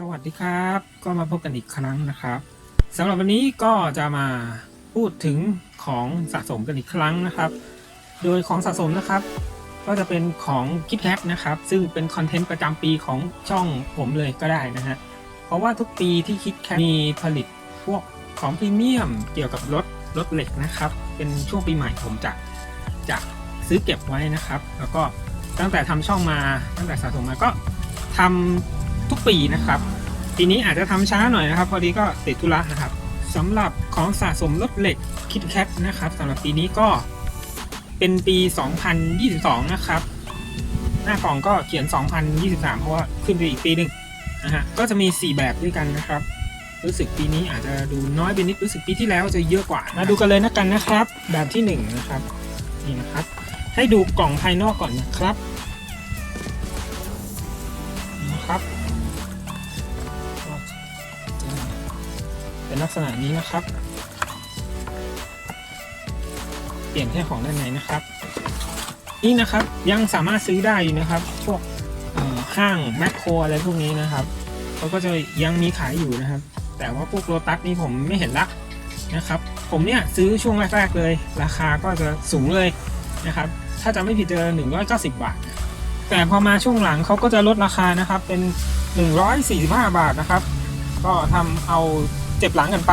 สวัสดีครับ ก็มาพบกันอีกครั้งนะครับสำหรับวันนี้ก็จะมาพูดถึงของสะสมกันอีกครั้งนะครับ โดยของสะสมนะครับ ก็จะเป็นของคิดแคทนะครับ ซึ่งเป็นคอนเทนต์ประจำปีของช่องผมเลยก็ได้นะฮะเพราะว่าทุกปีที่คิดแคทมีผลิตพวกของพรีเมียมเกี่ยวกับรถรถเหล็กนะครับ เป็นช่วงปีใหม่ผมจะจะซื้อเก็บไว้นะครับ แล้วก็ตั้งแต่ทำช่องมาตั้งแต่สะสมมาก็ทำ ทุกปีนะครับ ปีนี้อาจจะทำช้าหน่อยนะครับพอดีก็ติดธุระนะครับสำหรับของสะสมรถเหล็กคิดแคทนะครับสำหรับปีนี้ก็เป็นปี 2022 นะครับ หน้ากล่องก็เขียน 2023 เพราะว่าขึ้นไปอีกปีหนึ่งนะฮะก็จะมี 4 แบบด้วยกันนะครับ รู้สึกปีนี้อาจจะดูน้อยไปนิดรู้สึกปีที่แล้วจะเยอะกว่ามาดูกันเลยนะกันนะครับ แบบที่ 1 นะครับนี่นะครับ ให้ดูกล่องภายนอกก่อนนะครับ เป็นลักษณะนี้นะครับ เปลี่ยนแค่ของด้านในนะครับ นี่นะครับยังสามารถซื้อได้อยู่นะครับ พวกห้างแมคโครอะไรพวกนี้นะครับเขาก็จะยังมีขายอยู่นะครับ แต่ว่าพวกโลตัสนี่ผมไม่เห็นละนะครับ ผมเนี่ยซื้อช่วงแรกๆเลย ราคาก็จะสูงเลยนะครับ ถ้าจะไม่ผิดเจอ190 บาท แต่พอมาช่วงหลังเขาก็จะลดราคานะครับเป็น 145 บาทนะครับ ก็ทำเอา เจ็บหลังกันไป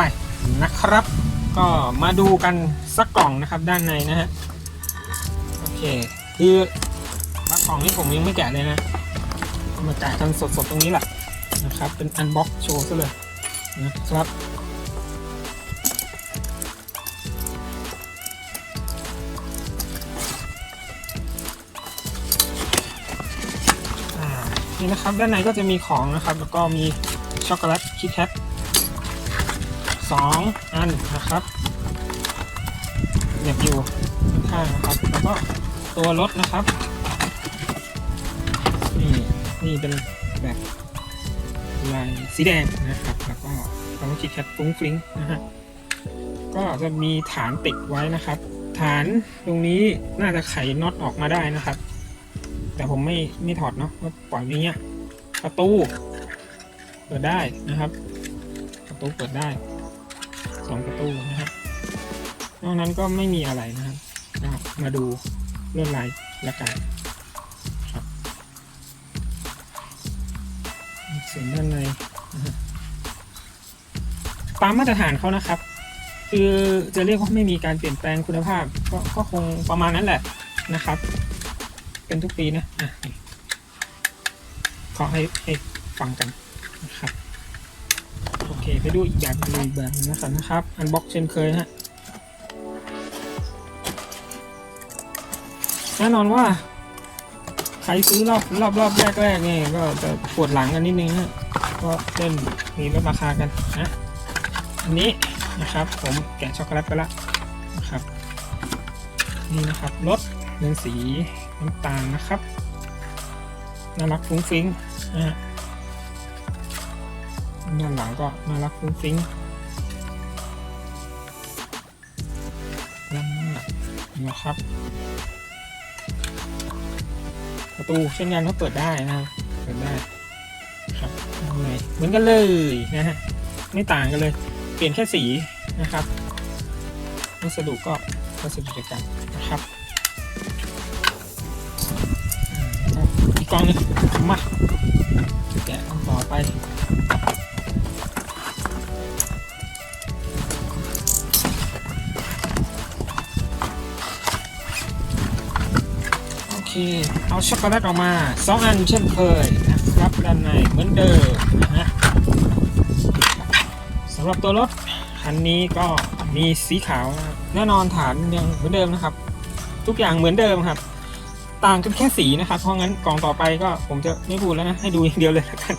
นะครับ ก็มาดูกันสักกล่องนะครับด้านในนะฮะโอเคคือบางกล่องนี่ผมยังไม่แกะเลยนะมาแกะกันสดๆตรงนี้แหละนะครับ เป็นอันบ็อกโชว์ซะเลยนะครับนี่นะครับด้านในก็จะมีของนะครับ แล้วก็มีช็อกโกแลตคิดแคท สองอันนะครับเหน็บอยู่ข้างนะครับ แล้วก็ตัวรถนะครับ นี่นี่เป็นแบบลายสีแดงนะครับ แล้วก็คำว่าคิดแคทฟุ้งฟริ้งนะฮะก็จะมีฐานติดไว้นะครับ ฐานตรงนี้น่าจะไขน็อตออกมาได้นะครับ แต่ผมไม่ไม่ถอดเนาะก็ปล่อยไว้อย่างเงี้ยประตูเปิดได้นะครับ ประตูเปิดได้ สองประตูนะครับนอกนั้นก็ไม่มีอะไรนะครับมาดูลวดลายละกันครับส่วนด้านในตามมาตรฐานเขานะครับ คือจะเรียกว่าไม่มีการเปลี่ยนแปลงคุณภาพก็ก็คงประมาณนั้นแหละนะครับ เป็นทุกปีนะะขอให้ให้ฟังกันนะครับ เคไปดูอีกแบบหนึงแบบนึงนะครับนะครับ อันบ็อกเช่นเคยฮะแน่นอนว่า ใครซื้อรอบรอบรอบแรกแรกเนี่ยก็จะปวดหลังกันนิดนึงฮะก็เล่นมีลดราคากันนะอันนี้นะครับ ผมแกะช็อกโกแลตไปแล้วนะครับ นี่นะครับรสเป็นสีน้ำตาลนะครับน่ารักฟุ้งฟิ้งนะฮะ ด้านหลังก็น่ารักฟุ้งฟิ้งด้านหน้านะครับประตูเช่นกันก็เปิดได้นะเปิดได้ครับเหมือนกันเลยนะฮะไม่ต่างกันเลย เปลี่ยนแค่สีนะครับวัสดุก็วัสดุเดียวกันนะครับอีกกล่องหนึงมาแกะอันต่อไป เคเอาช็อกโกแลตออกมาสองอันเช่นเคยนะครับด้านในเหมือนเดิมนะฮะสำหรับตัวรถคันนี้ก็มีสีขาวนะแน่นอนฐานยังเหมือนเดิมนะครับ ทุกอย่างเหมือนเดิมครับ ต่างกันแค่สีนะครับ เพราะงั้นกล่องต่อไปก็ผมจะไม่พูดแล้วนะให้ดูอย่างเดียวเลยแล้วกัน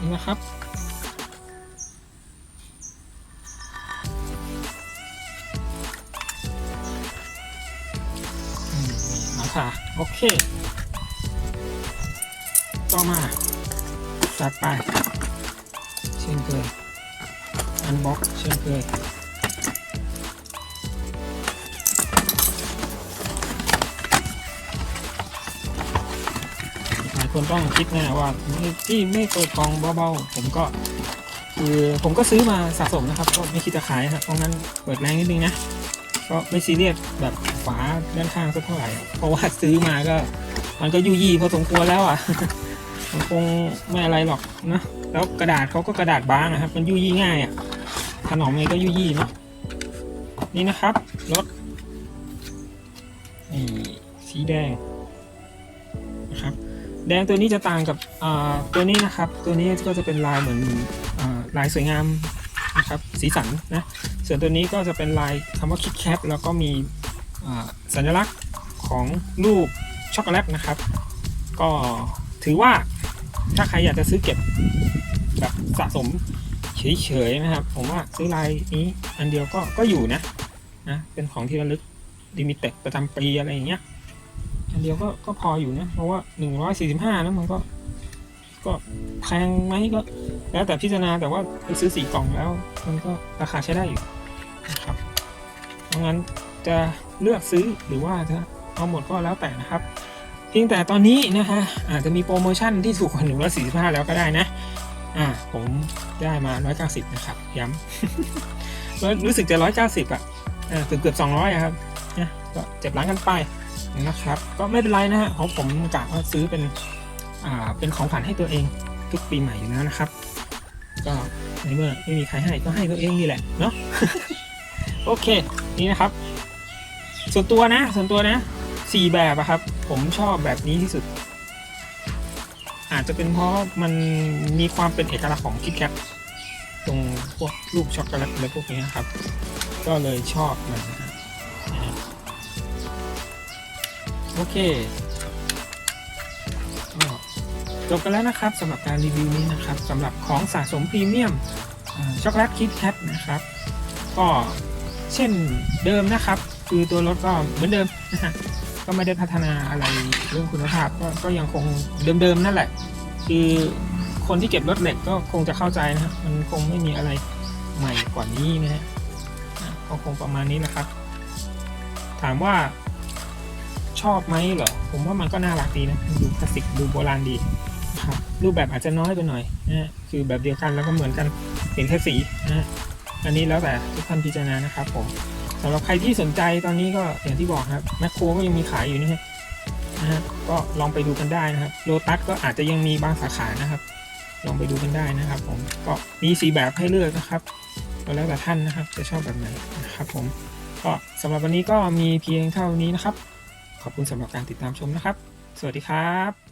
นี่นะครับ โอเค ต่อมาจัดไป เช่นเคย อันบ็อกเช่นเคยไปคนต้องคิดแน่ว่าที่ไม่เปิดกล่องเบาๆ ผมก็คือผมก็ซื้อมาสะสมนะครับ ก็ไม่คิดจะขายครับเพราะงั้นเปิดแรงนิดนึงนะ ก็ไม่ซีเรียสแบบฝาด้านข้างสักเท่าไหร่เพราะว่าซื้อมาก็ มันก็ยุยี่พอสมควรแล้วอะมันคงไม่อะไรหรอกนะแล้วกระดาษเขาก็กระดาษบางนะครับ มันยุยี่ง่ายอะถนอมไงก็ยุยี่เนาะนี่นะครับรถนี่สีแดงนะครับแดงตัวนี้จะต่างกับตัวนี้นะครับ ตัวนี้ก็จะเป็นลายเหมือนอลายสวยงาม นะครับสีสันนะส่วนตัวนี้ก็จะเป็นลายคำว่าคิดแคปแล้วก็มีสัญลักษณ์ของรูปช็อกโกแลตนะครับ ก็ถือว่าถ้าใครอยากจะซื้อเก็บแบบสะสมเฉยๆนะครับ ผมว่าซื้อลายนี้อันเดียวก็ก็อยู่นะนะเป็นของที่ระลึกดิมิเต็ดประจำปีอะไรอย่างเงี้ยอันเดียวก็ก็พออยู่นะ เพราะว่า 145นะมันก็ ก็แพงไหมก็แล้วแต่พิจารณาแต่ว่าซื้อสี่กล่องแล้ว มันก็ราคาใช้ได้อยู่นะครับเพราะงั้นจะเลือกซื้อหรือว่าจะเอาหมดก็แล้วแต่นะครับเพียงแต่ตอนนี้นะฮะอาจจะมีโปรโมชั่นที่ถูกกว่าหนึ่งร้อยสี่สิบห้าแล้วก็ได้นะ อ่าผมได้มาร้อยเก้าสิบนะครับ ย้ำแล้วรู้สึกจะร้อยเก้าสิบอะอ่าเกือบเกือบสองร้อยครับนะก็เจ็บร้านกันไปนะครับ ก็ไม่เป็นไรนะฮะของผมกะว่าซื้อเป็น เป็นของขวัญให้ตัวเองทุกปีใหม่อยู่แล้วนะครับ ก็ในเมื่อไม่มีใครให้ก็ให้ตัวเองนี่แหละเนาะโอเคนี่นะครับ ส่วนตัวนะ ส่วนตัวนะสี่แบบอะครับ ผมชอบแบบนี้ที่สุด อาจจะเป็นเพราะมันมีความเป็นเอกลักษณ์ของคิดแคทตรงพวกรูปช็อกโกแลตอะไรพวกนี้นะครับ ก็เลยชอบมันนะฮะนะฮะโอเคก็ จบกันแล้วนะครับสำหรับการรีวิวนี้นะครับสำหรับของสะสมพรีเมียมช็อกโกแลตคิดแคทนะครับก็เช่นเดิมนะครับ คือตัวรถก็เหมือนเดิมนะฮะก็ไม่ได้พัฒนาอะไรเรื่องคุณภาพก็ก็ยังคงเดิมๆนั่นแหละ คือคนที่เก็บรถเหล็กก็คงจะเข้าใจนะมันคงไม่มีอะไรใหม่กว่านี้นะฮะก็คงประมาณนี้นะครับ ถามว่าชอบไหมเหรอ ผมว่ามันก็น่ารักดีนะ ดูคลาสสิกดูโบราณดี ครับรูปแบบอาจจะน้อยไปหน่อยนะคือแบบเดียวกันแล้วก็เหมือนกันเปลี่ยนแค่สีนะอันนี้แล้วแต่ทุกท่านพิจารณานะครับผมสำหรับใครที่สนใจตอนนี้ก็อย่างที่บอกครับแมคโครก็ยังมีขายอยู่นะฮะนะฮะก็ลองไปดูกันได้นะครับโลตัสก็อาจจะยังมีบางสาขานะครับ ลองไปดูกันได้นะครับผมก็มีสีแบบให้เลือกนะครับแล้วแต่ท่านนะครับจะชอบแบบไหนนะครับผมก็สำหรับวันนี้ก็มีเพียงเท่านี้นะครับ ขอบคุณสำหรับการติดตามชมนะครับ สวัสดีครับ